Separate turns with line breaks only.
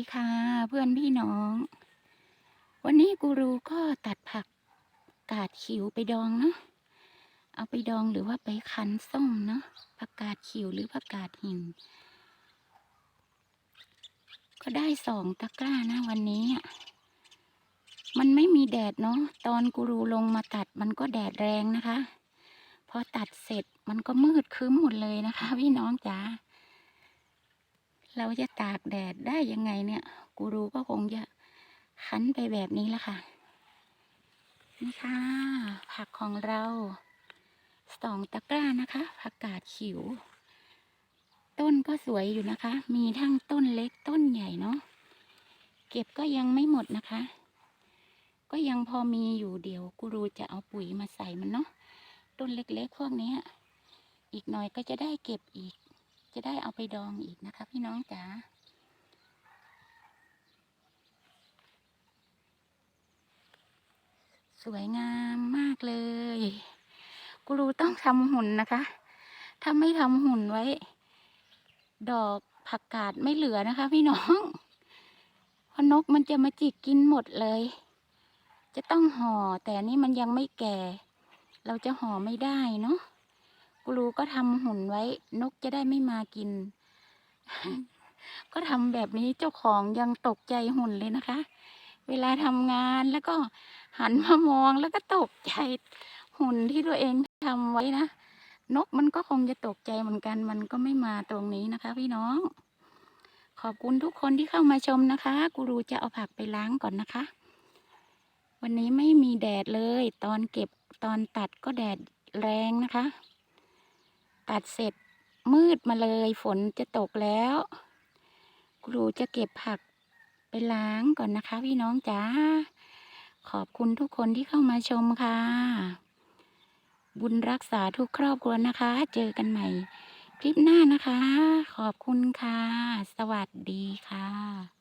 ดีค่ะ เพื่อนพี่น้อง วันนี้กูรูก็ตัดผักกาดขิวไปดองเนาะเอาไปดองหรือว่าไปคั้นส้มเนาะผักกาดขิวหรือผักกาดหิน ก็ได้สองตะกร้านะวันนี้อะมันไม่มีแดดเนาะตอนกูรูลงมาตัดมันก็แดดแรงนะคะ พอตัดเสร็จมันก็มืดครึ้มหมดเลยนะคะ พี่น้องจ๋า เราจะตากแดดได้ยังไงเนี่ย กูรูก็คงจะคั้นไปแบบนี้ละค่ะ นี่ค่ะ ผักของเราสองตะกร้านะคะ ผักกาดขิว ต้นก็สวยอยู่นะคะ มีทั้งต้นเล็กต้นใหญ่เนาะเก็บก็ยังไม่หมดนะคะ ก็ยังพอมีอยู่เดี๋ยวกูรูจะเอาปุ๋ยมาใส่มันเนาะต้นเล็กๆพวกนี้อีกหน่อยก็จะได้เก็บอีก จะได้เอาไปดองอีกนะคะ พี่น้องจ๋าสวยงามมากเลย กูรูต้องทำหุ่นนะคะ ถ้าไม่ทำหุ่นไว้ ดอกผักกาดไม่เหลือนะคะ พี่น้องเพราะนกมันจะมาจิกกินหมดเลย จะต้องห่อแต่นี่มันยังไม่แก่ เราจะห่อไม่ได้เนาะ รู้ก็ทำหุ่นไว้ นกจะได้ไม่มากิน ก็ทำแบบนี้เจ้าของยังตกใจหุ่นเลยนะคะ เวลาทำงานแล้วก็หันมามองแล้วก็ตกใจหุ่นที่ตัวเองทำไว้นะ นกมันก็คงจะตกใจเหมือนกัน มันก็ไม่มาตรงนี้นะคะ พี่น้อง ขอบคุณทุกคนที่เข้ามาชมนะคะ กูรูจะเอาผักไปล้างก่อนนะคะ วันนี้ไม่มีแดดเลย ตอนเก็บตอนตัดก็แดดแรงนะคะ ตัดเสร็จมืดมาเลยฝนจะตกแล้ว ครูจะเก็บผักไปล้างก่อนนะคะ พี่น้องจ๋าขอบคุณทุกคนที่เข้ามาชมค่ะ บุญรักษาทุกครอบครัวนะคะ เจอกันใหม่ คลิปหน้านะคะ ขอบคุณค่ะ สวัสดีค่ะ